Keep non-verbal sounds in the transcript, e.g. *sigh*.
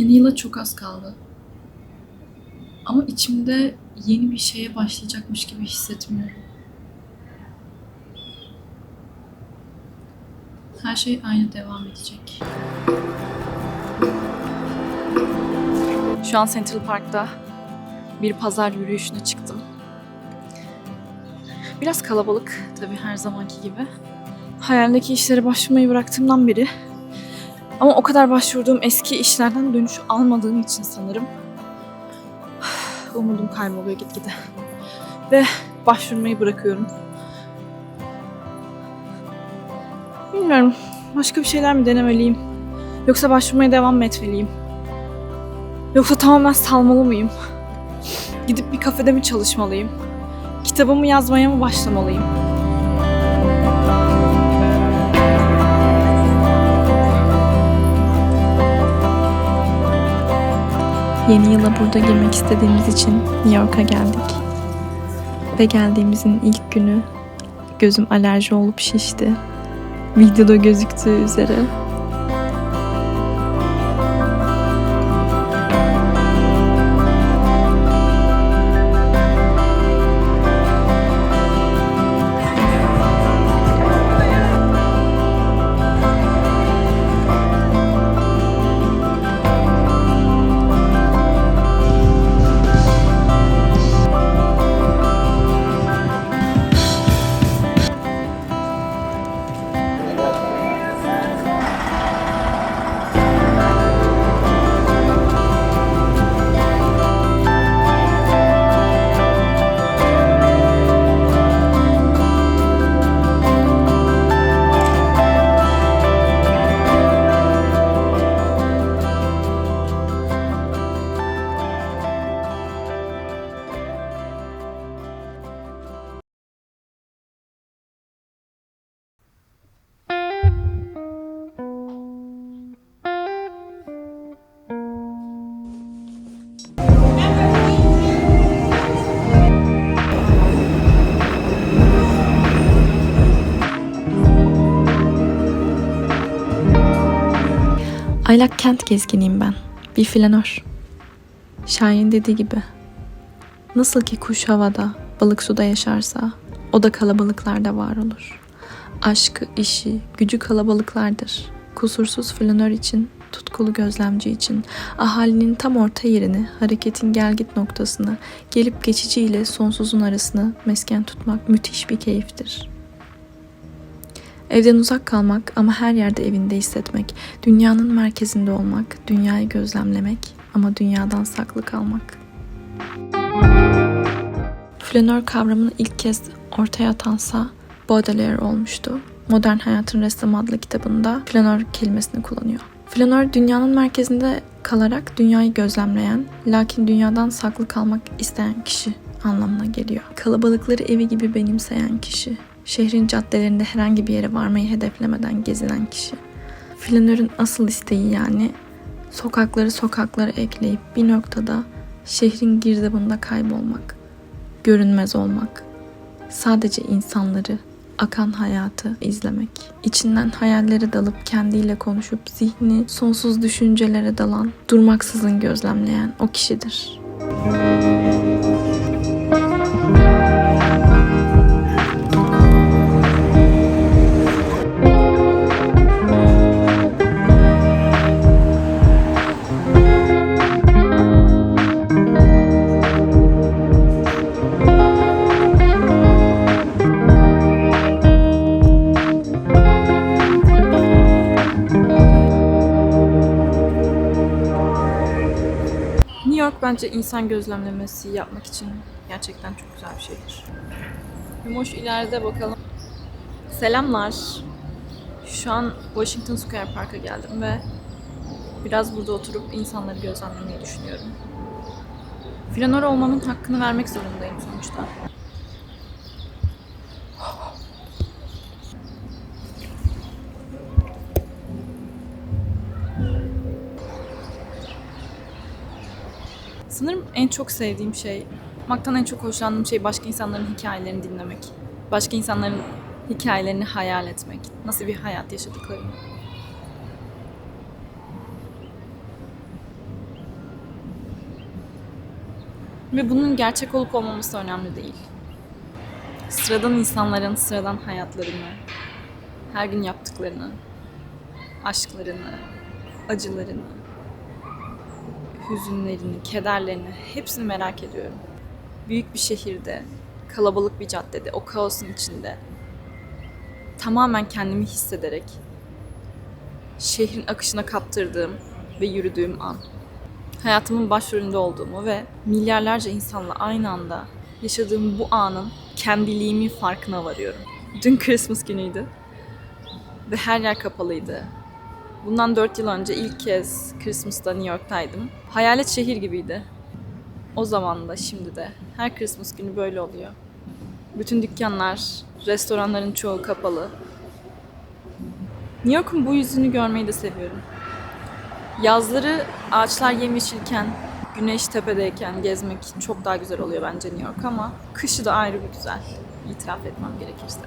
Yeni yıla çok az kaldı. Ama içimde yeni bir şeye başlayacakmış gibi hissetmiyorum. Her şey aynı devam edecek. Şu an Central Park'ta bir pazar yürüyüşüne çıktım. Biraz kalabalık tabii her zamanki gibi. Hayaldeki işlere başvurmayı bıraktığımdan beri ama o kadar başvurduğum eski işlerden dönüş almadığım için sanırım *sighs* umudum kayboluyor gitgide. Ve başvurmayı bırakıyorum. Bilmiyorum. Başka bir şeyler mi denemeliyim? Yoksa başvurmaya devam mı etmeliyim? Yoksa tamamen salmalı mıyım? Gidip bir kafede mi çalışmalıyım? Kitabımı yazmaya mı başlamalıyım? Yeni yıla burada girmek istediğimiz için New York'a geldik. Ve geldiğimizin ilk günü gözüm alerji olup şişti. Videoda gözüktüğü üzere. Aylak kent gezginiyim ben. Bir flanör. Şahin dediği gibi. Nasıl ki kuş havada, balık suda yaşarsa, o da kalabalıklarda var olur. Aşkı, işi, gücü kalabalıklardır. Kusursuz flanör için, tutkulu gözlemci için, ahalinin tam orta yerini, hareketin gelgit noktasını, gelip geçici ile sonsuzun arasını mesken tutmak müthiş bir keyiftir.'' Evden uzak kalmak ama her yerde evinde hissetmek, dünyanın merkezinde olmak, dünyayı gözlemlemek ama dünyadan saklı kalmak. Flanör kavramını ilk kez ortaya atansa Baudelaire olmuştu. Modern Hayatın Ressamı adlı kitabında flanör kelimesini kullanıyor. Flanör dünyanın merkezinde kalarak dünyayı gözlemleyen, lakin dünyadan saklı kalmak isteyen kişi anlamına geliyor. Kalabalıkları evi gibi benimseyen kişi, şehrin caddelerinde herhangi bir yere varmayı hedeflemeden gezinen kişi. Flanörün asıl isteği yani sokakları sokaklara ekleyip bir noktada şehrin girdabında kaybolmak, görünmez olmak, sadece insanları, akan hayatı izlemek, içinden hayallere dalıp kendiyle konuşup zihni sonsuz düşüncelere dalan, durmaksızın gözlemleyen o kişidir. New York bence insan gözlemlemesi yapmak için gerçekten çok güzel bir şehir. Yumoş ileride bakalım. Selamlar. Şu an Washington Square Park'a geldim ve biraz burada oturup insanları gözlemlemeyi düşünüyorum. Flanör olmamın hakkını vermek zorundayım sonuçta. sanırım en çok sevdiğim şey, maktan en çok hoşlandığım şey başka insanların hikayelerini dinlemek. Başka insanların hikayelerini hayal etmek. Nasıl bir hayat yaşadıklarını. Ve bunun gerçek olup olmaması önemli değil. Sıradan insanların sıradan hayatlarını, her gün yaptıklarını, aşklarını, acılarını, hüzünlerini, kederlerini hepsini merak ediyorum. Büyük bir şehirde, kalabalık bir caddede, o kaosun içinde tamamen kendimi hissederek şehrin akışına kaptırdığım ve yürüdüğüm an. Hayatımın başrolünde olduğumu ve milyarlarca insanla aynı anda yaşadığım bu anın kendiliğimin farkına varıyorum. Dün Christmas günüydü ve her yer kapalıydı. Bundan 4 yıl önce ilk kez Christmas'ta New York'taydım. Hayalet şehir gibiydi. O zaman da şimdi de her Christmas günü böyle oluyor. Bütün dükkanlar, restoranların çoğu kapalı. New York'un bu yüzünü görmeyi de seviyorum. Yazları ağaçlar yemyeşilken, güneş tepedeyken gezmek çok daha güzel oluyor bence New York ama kışı da ayrı bir güzel. İtiraf etmem gerekirse.